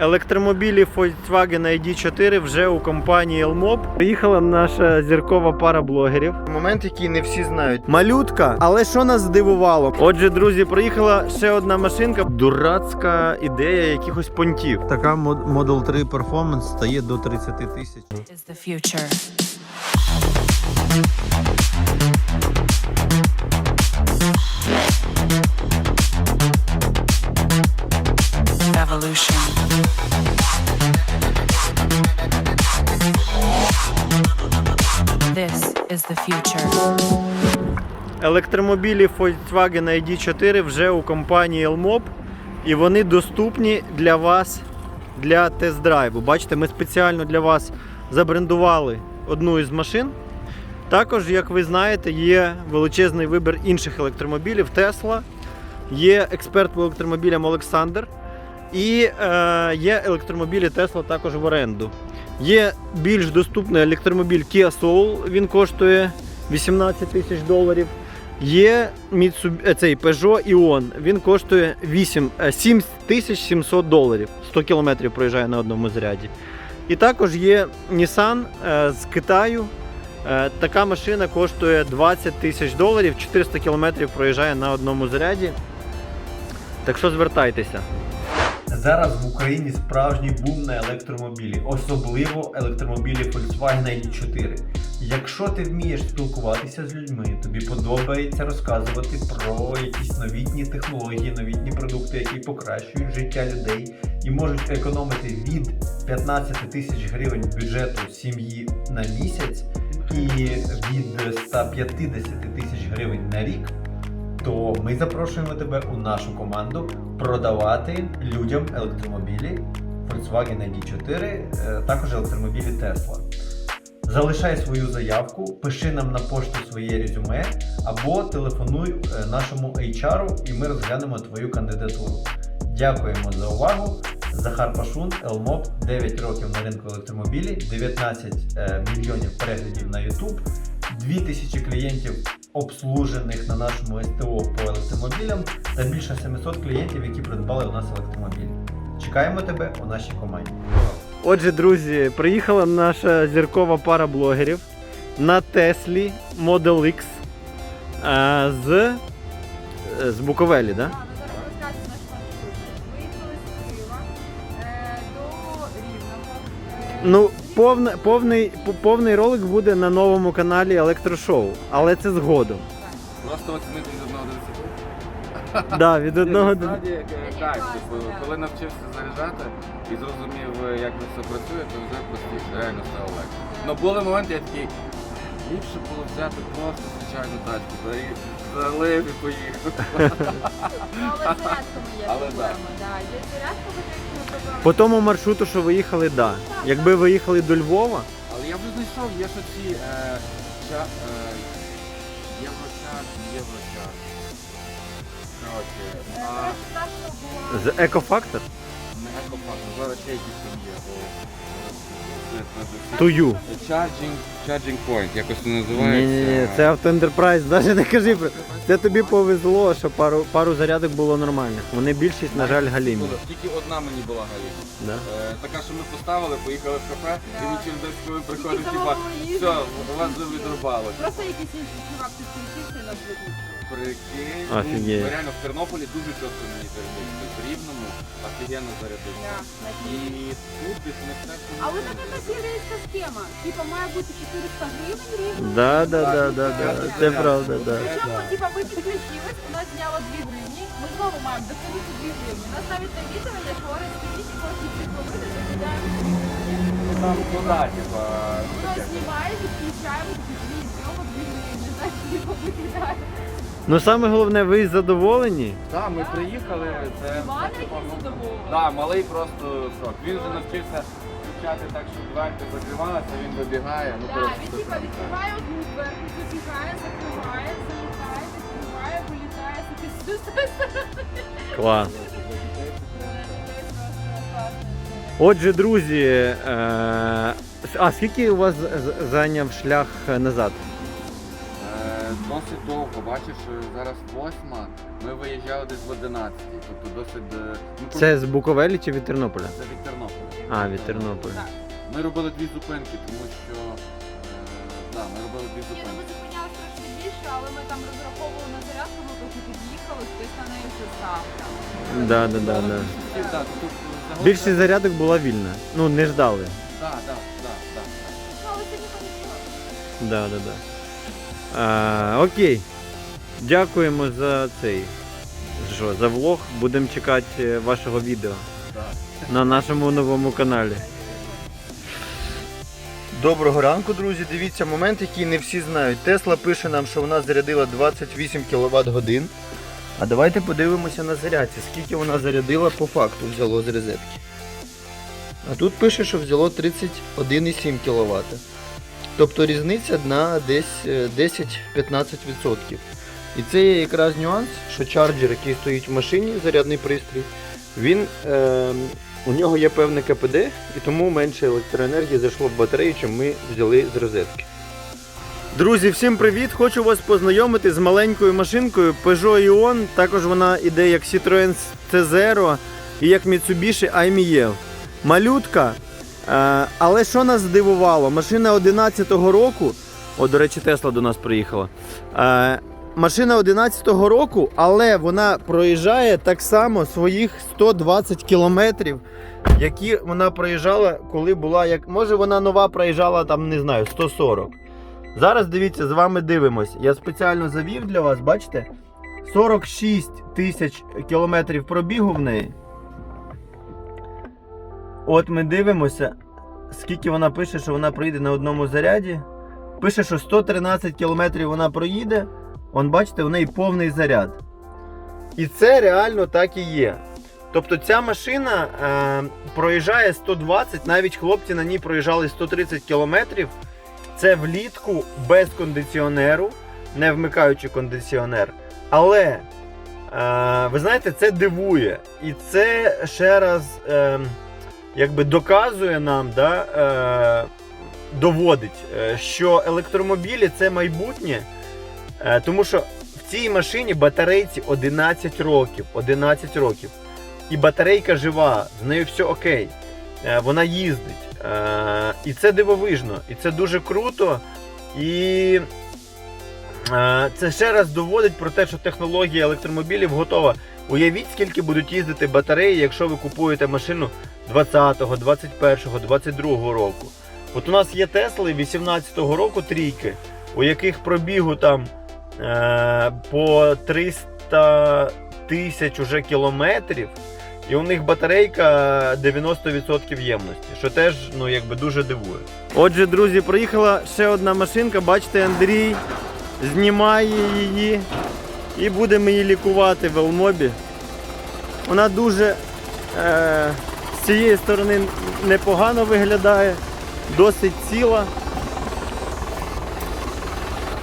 Електромобілі Volkswagen ID4 вже у компанії Elmob. Приїхала наша зіркова пара блогерів. Момент, який не всі знають. Малютка, але що нас здивувало? Отже, друзі, приїхала ще одна машинка. Дурацька ідея якихось понтів. Така Model 3 Performance стає до 30 тисяч. is the future. Future. Електромобілі Volkswagen ID4 вже у компанії Elmob і вони доступні для вас для тест-драйву. Бачите, ми спеціально для вас забрендували одну із машин. Також, як ви знаєте, є величезний вибір інших електромобілів Tesla, є експерт по електромобілям Олександр і е, є електромобілі Tesla також в оренду. Є більш доступний електромобіль Kia Soul, він коштує 18 тисяч доларів. Є е, цей Peugeot Ion, він коштує 8, е, 7700 доларів. 100 кілометрів проїжджає на одному заряді. І також є Nissan е, з Китаю. Е, Така машина коштує 20 тисяч доларів, 400 кілометрів проїжджає на одному заряді. Так що звертайтеся. Зараз в Україні справжній бум на електромобілі, особливо електромобілі Volkswagen ID4. Якщо ти вмієш спілкуватися з людьми, тобі подобається розказувати про якісь новітні технології, новітні продукти, які покращують життя людей і можуть економити від 15 тисяч гривень бюджету сім'ї на місяць і від 150 тисяч гривень на рік то ми запрошуємо тебе у нашу команду продавати людям електромобілі Volkswagen ID4, е, також електромобілі Tesla. Залишай свою заявку, пиши нам на пошту своє резюме або телефонуй е, нашому HR і ми розглянемо твою кандидатуру. Дякуємо за увагу. Захар Пашун, Елмоп, 9 років на ринку електромобілі, 19 е, мільйонів переглядів на YouTube, 2000 клієнтів обслужених на нашому СТО по електромобілям та більше 700 клієнтів, які придбали у нас електромобіль. Чекаємо тебе у нашій команді. Отже, друзі, приїхала наша зіркова пара блогерів на Теслі Model X е, з, з Буковелі. Так, Києва е, до Рівного. Е, Ну, повне, повний, по- повний ролик буде на новому каналі Електрошоу, але це згодом. Просто оцінити з одного до десяти. Да, від одного до. Насправді, е, типу, коли навчився заряджати і зрозумів, е, як це все працює, то вже простіше, реально стало легше. Ну були моменти, я такий, ліпше було взяти просто звичайну тачку, та і залив і поїхав. Ну, але з зарядками є Але проблема. Да. Є з зарядками. По тому маршруту, що ви їхали, да. Якби ви їхали до Львова, Але я вже знайшов, є що ці е, ча, е, єврочар, єврочар. Коротше, а з Екофактор зараз ще якісь там є. you. Charging, charging point, якось це Ні, називається. ні, ні, це Auto Enterprise, навіть не кажи про. Це тобі повезло, що пару, пару зарядок було нормальних. Вони більшість, на жаль, галімі. Тільки одна мені була галіма. Да? Е, така, що ми поставили, поїхали в кафе, і через 10 хвилин приходить, типа, все, вас вже відрубали. Просто якийсь інший чувак тут включився і нас. Прикинь, Офігеть. ну, реально в Тернополі дуже часто мені зарядиться. В Рівному офігенно зарядиться. Да, І тут десь не все. Але так якась єврейська схема. Типа має бути 400 гривень рівно. Да, да, да, да, да. Це правда, да. Причому, типа, ми підключились, у нас зняло 2 гривні, ми знову маємо доставити 2 гривні. У нас навіть на відео є, що орен стоїть і кожні 3 хвилини закидаємо 2 гривні. Там куди, типа, Воно знімає, відключаємо, 2 знову 2 гривні, знаєш, його викидає. Ну саме головне, ви задоволені? Так, ми приїхали, це... Да, малий просто шок. Він вже навчився включати так, щоб дверка закривалася, він вибігає. Ну, Так, він типа відкриває одну дверку, забігає, закриває, залітає, відкриває, вилітає, Клас. Отже, друзі, е, а скільки у вас з- зайняв шлях назад? Досить довго, бачиш, е, зараз восьма, Ми виїжджали десь в 11, тобто досить. е, ну, Це з Буковелі чи від Тернополя? це від Тернополя. А, від Тернополя. Так. Ми робили дві зупинки, тому що е, да, ми робили дві Ні, ну зупинки. ми зупинялися трошки більше, але ми там розраховували на зарядку, ну поки під'їхали, хтось на неї вже став. там. Да, да, да, тут загалом- Більшість зарядок була вільна. Ну, не ждали. Так, так, так, так. Ну, але це ніхто не чув. Да, да, да. А, окей. Дякуємо за цей. Що, за влог. Будемо чекати е, вашого відео на нашому новому каналі. Доброго ранку, друзі. Дивіться, момент, який не всі знають. Тесла пише нам, що вона зарядила 28 кВт годин. А давайте подивимося на зарядці, скільки вона зарядила по факту взяло з розетки. А тут пише, що взяло 31,7 кВт. Тобто різниця на десь е, 10-15%. І це є якраз нюанс, що чарджер, який стоїть в машині, зарядний пристрій, він, е, у нього є певне КПД, і тому менше електроенергії зайшло в батарею, чим ми взяли з розетки. Друзі, всім привіт! Хочу вас познайомити з маленькою машинкою Peugeot Ion. Також вона іде як Citroen C0 і як Mitsubishi IMEV. Малютка. Е, але що нас здивувало? Машина 11-го року. О, до речі, Тесла до нас приїхала. Е, машина 11-го року, але вона проїжджає так само своїх 120 кілометрів, які вона проїжджала, коли була як. Може вона нова проїжджала там, не знаю, 140. Зараз дивіться, з вами дивимось. Я спеціально завів для вас, бачите? 46 тисяч кілометрів пробігу в неї. От ми дивимося, скільки вона пише, що вона проїде на одному заряді. Пише, що 113 кілометрів вона проїде. Он, бачите, в неї повний заряд. І це реально так і є. Тобто ця машина е, проїжджає 120, навіть хлопці на ній проїжджали 130 кілометрів. Це влітку без кондиціонеру, не вмикаючи кондиціонер. Але е, ви знаєте, це дивує. І це ще раз е, якби доказує нам, да, е, доводить, е, що електромобілі це майбутнє. Е, тому що в цій машині батарейці 11 років. 11 років. І батарейка жива, з нею все окей. Е, вона їздить. Е, і це дивовижно, і це дуже круто. І це ще раз доводить про те, що технологія електромобілів готова. Уявіть, скільки будуть їздити батареї, якщо ви купуєте машину 20-го, 21-го, 22-го року. От у нас є Тесли 18-го року трійки, у яких пробігу там е, по 300 тисяч уже кілометрів. І у них батарейка 90% ємності, що теж ну, якби дуже дивує. Отже, друзі, приїхала ще одна машинка. Бачите, Андрій знімає її і будемо її лікувати в Елмобі. Вона дуже е, з цієї сторони непогано виглядає, досить ціла.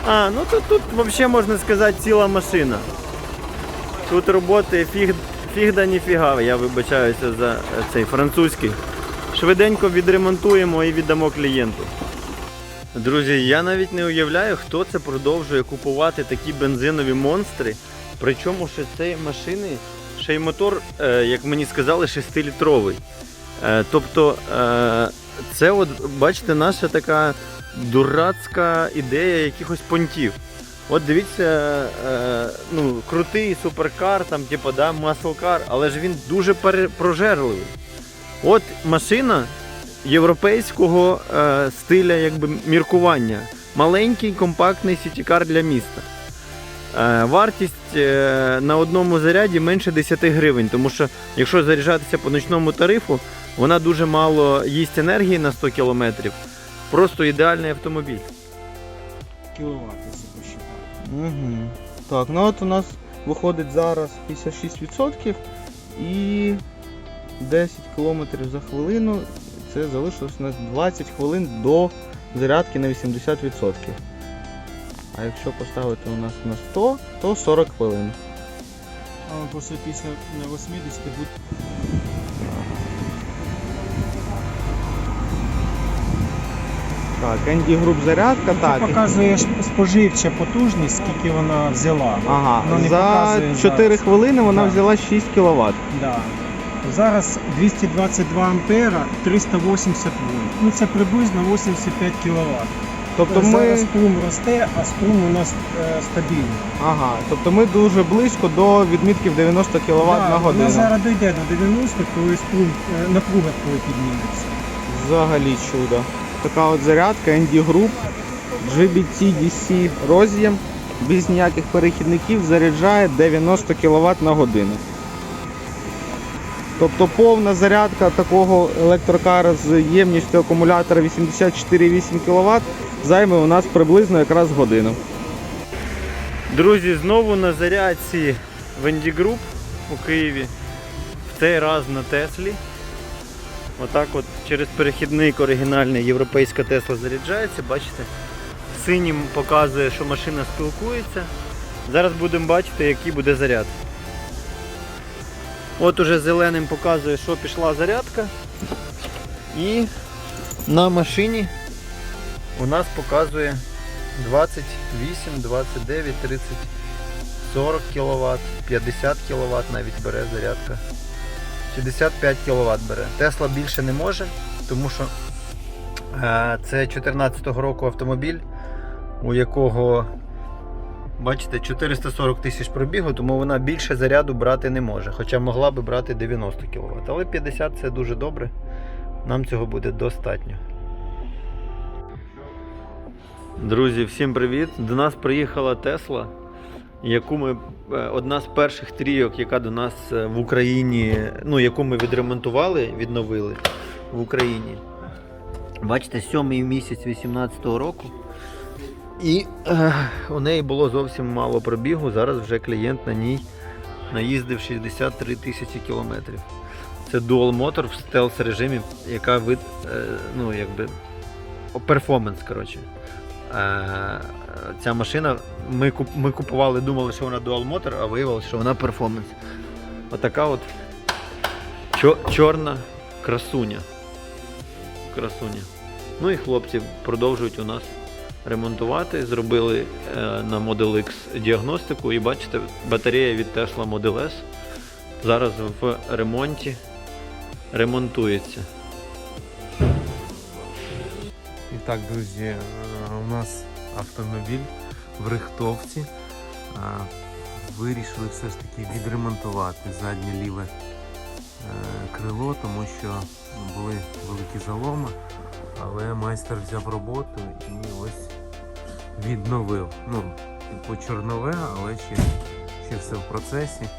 А, ну тут, тут взагалі можна сказати ціла машина. Тут роботи фіг, фіг да ніфіга, я вибачаюся за цей французький. Швиденько відремонтуємо і віддамо клієнту. Друзі, я навіть не уявляю, хто це продовжує купувати такі бензинові монстри. Причому що цієї машини ще й мотор, е, як мені сказали, 6-літровий. Е, тобто, е, це от, бачите, наша така дурацька ідея якихось понтів. От дивіться, ну, крутий суперкар, там, типу, да, маслкар, але ж він дуже пере-. От машина європейського е, стиля якби, міркування. Маленький компактний сітікар для міста. Е, вартість е, на одному заряді менше 10 гривень, тому що якщо заряджатися по ночному тарифу, вона дуже мало їсть енергії на 100 км. Просто ідеальний автомобіль. кіловат, якщо посчитати. Угу. Так, ну от у нас виходить зараз 56% і 10 км за хвилину. Це залишилось у нас 20 хвилин до зарядки на 80%. А якщо поставити у нас на 100, то 40 хвилин. А после після на 80 буде Так, Andy Group зарядка, так. показує ж споживча потужність, скільки вона взяла. Ага, Воно не за показує 4 зараз. хвилини вона Так. взяла 6 кВт. Да. Зараз 222 ампера, 380 вольт. Ну це приблизно 85 кВт. Тобто Зараз струм росте, а струм у нас е, стабільний. ага, тобто ми дуже близько до відмітків 90 кВт Да, на годину. Вона зараз дійде до 90, коли струм е, напруга коли підніметься. Взагалі чудо. Така от зарядка ND Group GBT DC роз'єм без ніяких перехідників заряджає 90 кВт на годину. Тобто повна зарядка такого електрокара з ємністю акумулятора 84,8 кВт займе у нас приблизно якраз годину. Друзі, знову на зарядці в Indy Group у Києві. В цей раз на Теслі. Отак от через перехідник оригінальний європейська Тесла заряджається. Бачите? Синім показує, що машина спілкується. Зараз будемо бачити, який буде заряд. От уже зеленим показує, що пішла зарядка. І на машині у нас показує 28, 29, 30, 40 кВт, 50 кВт навіть бере зарядка. 65 кВт бере. Тесла більше не може, тому що е, це 2014 року автомобіль, у якого, бачите, 440 тисяч пробігу, тому вона більше заряду брати не може. Хоча могла би брати 90 кВт. Але 50 це дуже добре. Нам цього буде достатньо. Друзі, всім привіт! До нас приїхала Тесла, яку ми е, одна з перших трійок, яка до нас е, в Україні, ну яку ми відремонтували, відновили в Україні. Бачите, сьомий місяць 18-го року. І е, у неї було зовсім мало пробігу. Зараз вже клієнт на ній наїздив 63 тисячі кілометрів. Це Dual Motor в стелс режимі, яка вид, е, ну якби перформанс, коротше. Е, Ця машина, ми, ми купували, думали, що вона Dual Motor, а виявилося, що вона перформанс. Отака от чорна красуня. Красуня. Ну і хлопці продовжують у нас ремонтувати. Зробили е, на Model X діагностику і бачите, батарея від Tesla Model S зараз в ремонті ремонтується. І так, друзі, е, у нас автомобіль в Рихтовці. Е, Вирішили все ж таки відремонтувати заднє ліве крило, тому що були великі заломи, але майстер взяв роботу і ось відновив. Ну, типу чорнове, але ще, ще все в процесі.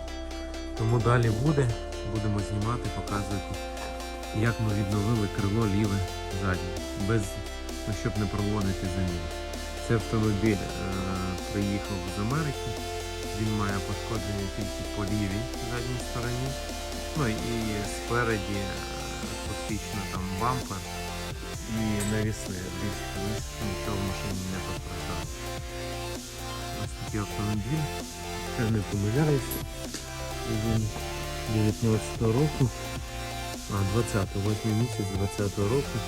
Тому далі буде. Будемо знімати, показувати, як ми відновили крило ліве заднє. Без ну, щоб не проводити заміну. Цей автомобіль е, приїхав з Америки. Він має пошкодження тільки по лівій задній стороні. Ну і спереді е, фактично там бампер і навісне. Більш ніж нічого в машині не постраждало. Ось такий автомобіль. Я не помиляюся. Він 19 року. А, 20 8 місяць 20 року.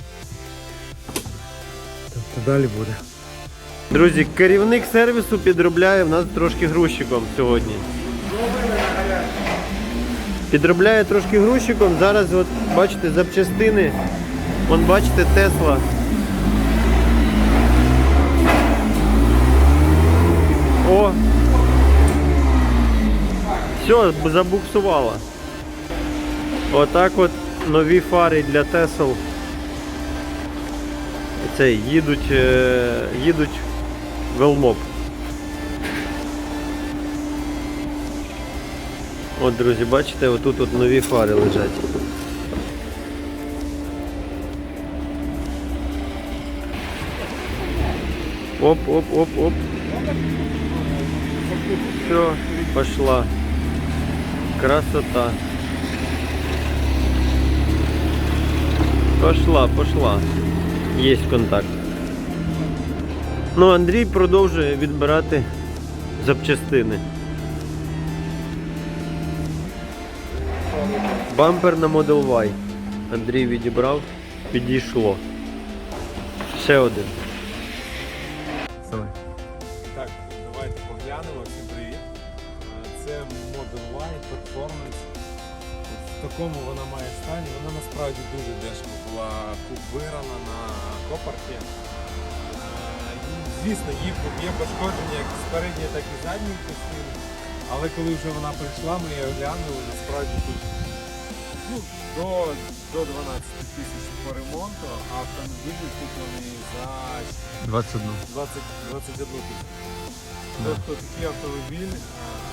Тобто далі буде. Друзі, керівник сервісу підробляє в нас трошки грузчиком сьогодні. Підробляє трошки грузчиком. Зараз, от, бачите, запчастини. Вон бачите, Тесла. О! Все, забуксувала. Отак от нові фари для Тесл. Цей, їдуть, е, їдуть в Елмоп. От, друзі, бачите, отут от нові фари лежать. Оп, оп, оп, оп. Все, пошла. Красота. Пошла, пошла. Є контакт. Ну, Андрій продовжує відбирати запчастини. Бампер на Model Y. Андрій відібрав, підійшло. Ще один. Такому вона має стані. Вона насправді дуже дешево була купирана на копарті. Е, Звісно, є пошкодження як з передньої, так і задньої частини. Але коли вже вона прийшла, ми її оглянули, насправді тут ну, до, до 12 тисяч по ремонту, а автомобіль куплений за 21. 20, 21 тисячу. Тобто такий автомобіль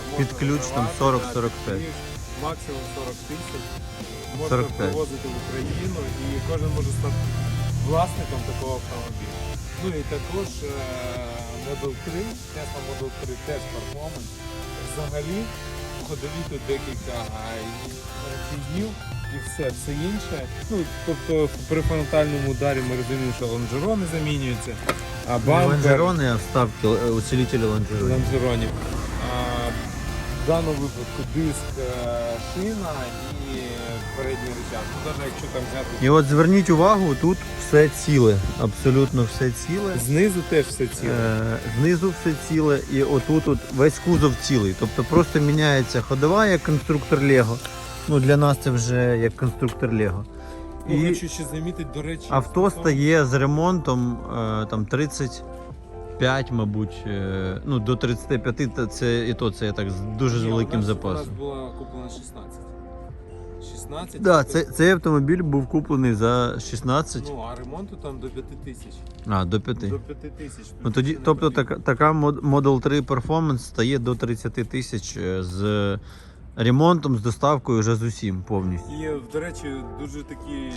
можна Під ключ там 40-45. Максимум 40 тисяч. Можна 45. привозити в Україну і кожен може стати власником такого автомобіля. Ну і також е, Model 3, Tesla Model 3 теж перформанс. Взагалі ходові тут декілька і, е, і все, все інше. Ну, тобто при фронтальному ударі ми розуміємо, що лонжерони замінюються, а бампер... Лонжерони, а вставки, е, усилителі лонжеронів. Даному випадку диск е, шина і передній рычаг. Ну, навіть якщо там взяти І от зверніть увагу, тут все ціле, абсолютно все ціле. знизу теж все ціле. Е, знизу все ціле, і отут от весь кузов цілий. Тобто просто міняється ходова як конструктор Лего. Ну для нас це вже як конструктор Лего. Ну, І хочу ще замітити, до речі, авто стає з ремонтом е, там 35, мабуть, е, ну до 35, та це і то це я так з дуже з Ні, великим у нас- У запасом. нас була куплена 16. 16. Да, це, цей автомобіль був куплений за 16, Ну, а ремонту там до 5 тисяч. а до 5. До 5 тисяч. Ну тоді, тобто така, така мод- Model 3 Performance стає до 30 тисяч е, з ремонтом, з доставкою вже з усім повністю. І, до речі, дуже такий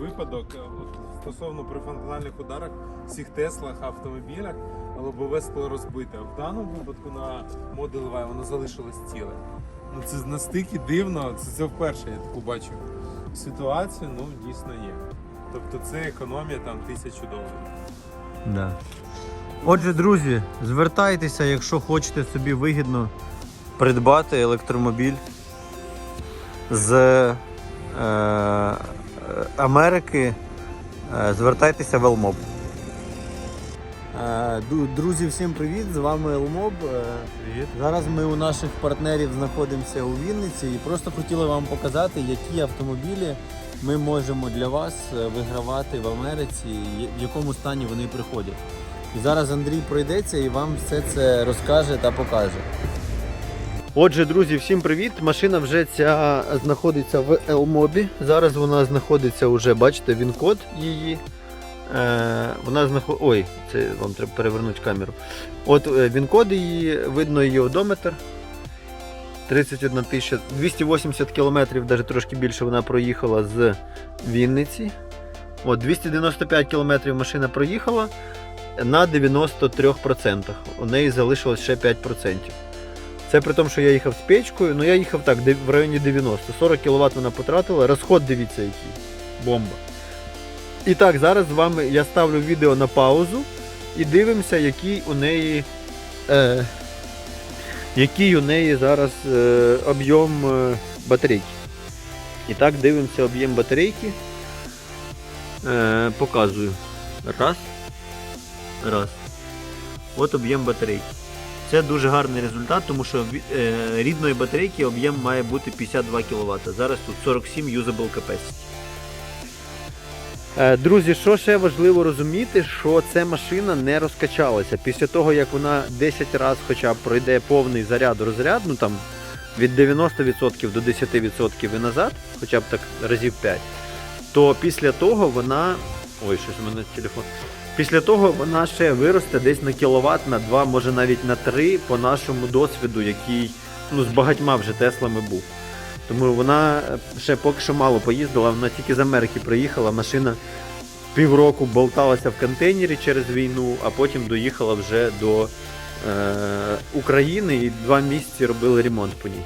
випадок е, от, стосовно при фронтальних ударах в всіх Теслах, автомобілях лобове скло розбите. В даному випадку на Model Y воно залишилось ціле. Ну це настільки дивно, це, це вперше я таку бачу ситуацію, ну дійсно є. Тобто це економія там тисячу доларів. Да. Отже, друзі, звертайтеся, якщо хочете собі вигідно придбати електромобіль з е, Америки. Е, звертайтеся в Елмоб. Е, Друзі, всім привіт! З вами Елмоб. Е, Привіт. Зараз ми у наших партнерів знаходимося у Вінниці і просто хотіли вам показати, які автомобілі ми можемо для вас вигравати в Америці, в якому стані вони приходять. І зараз Андрій пройдеться і вам все це розкаже та покаже. Отже, друзі, всім привіт! Машина вже ця знаходиться в Елмобі. Зараз вона знаходиться вже, бачите, він код її. Е, вона знаход... Ой, це вам треба перевернути камеру. От е, він код її, видно її одометр. 31 тисяча, 280 кілометрів, навіть трошки більше вона проїхала з Вінниці. От 295 кілометрів машина проїхала на 93%. У неї залишилось ще 5%. Це при тому, що я їхав з печкою, ну я їхав так, в районі 90. 40 кВт вона потратила. Розход дивіться який. Бомба. І так, зараз з вами я ставлю відео на паузу і дивимося, який у неї. Е, який у неї зараз е, об'єм е, батарейки. І так, дивимося об'єм батарейки. Е, показую. Раз. Раз. От об'єм батарейки. Це дуже гарний результат, тому що е, рідної батарейки об'єм має бути 52 кВт. Зараз тут 47 usable capacity. Друзі, що ще важливо розуміти, що ця машина не розкачалася. Після того, як вона 10 разів хоча б пройде повний заряд розряд, ну там від 90% до 10% і назад, хоча б так разів 5, то після того вона. Ой, щось у мене телефон. Після того вона ще виросте десь на кіловат, на 2, може навіть на 3 по нашому досвіду, який ну, з багатьма вже Теслами був. Тому вона е, ще поки що мало поїздила, вона тільки з Америки приїхала, машина півроку болталася в контейнері через війну, а потім доїхала вже до е, України і два місяці робили ремонт по ній.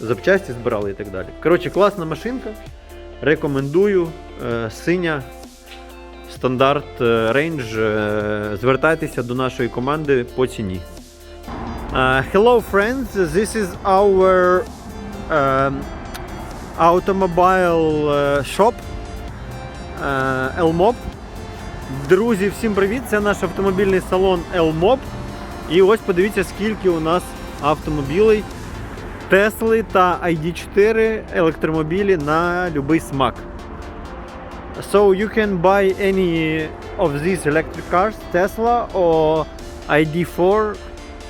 Запчасті збирали і так далі. Коротше, класна машинка. Рекомендую. Е, синя, стандарт е, рейндж. Е, звертайтеся до нашої команди по ціні. Uh, hello friends, this is our um, automobile shop uh, Elmob. Друзі, всім привіт! Це наш автомобільний салон Elmob. І ось подивіться, скільки у нас автомобілей Тесли та ID4 електромобілі на будь-який смак. So you can buy any of these electric cars, Tesla or ID4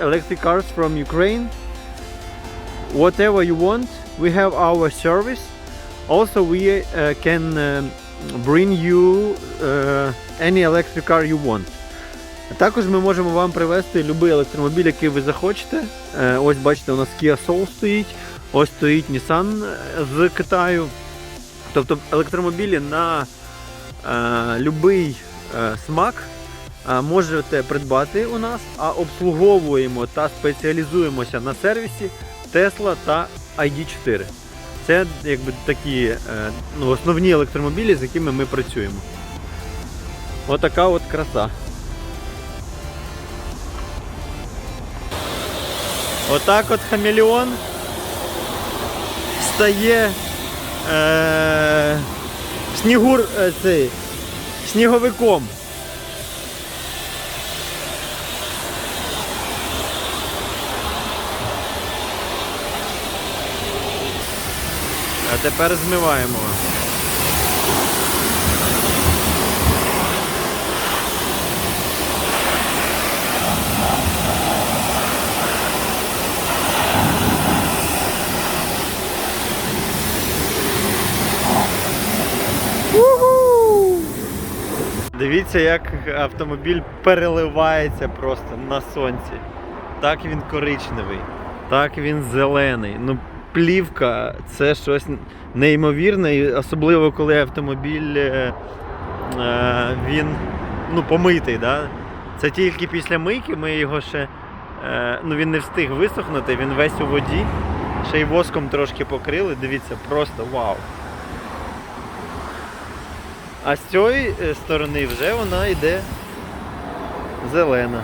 electric cars from Ukraine. Whatever you want, we have our service. Also, we uh, can um, bring you uh, any electric car you want. Також ми можемо вам привезти будь-який електромобіль, який ви захочете. Е, Ось бачите, у нас Kia Soul стоїть, ось стоїть Nissan з Китаю. Тобто електромобілі на е, будь-який е, смак е, можете придбати у нас, а обслуговуємо та спеціалізуємося на сервісі Tesla та ID4. Це якби такі ну, основні електромобілі, з якими ми працюємо. Отака от краса. Отак от хамелеон стає е, снігур е, цей, сніговиком. А тепер змиваємо. Дивіться, як автомобіль переливається просто на сонці. Так він коричневий, так він зелений. Ну, плівка це щось неймовірне, особливо коли автомобіль е, е, він ну, помитий. Да? Це тільки після мийки ми його ще. Е, ну, він не встиг висохнути, він весь у воді. Ще й воском трошки покрили. Дивіться, просто вау. А з цієї е, сторони вже вона йде зелена.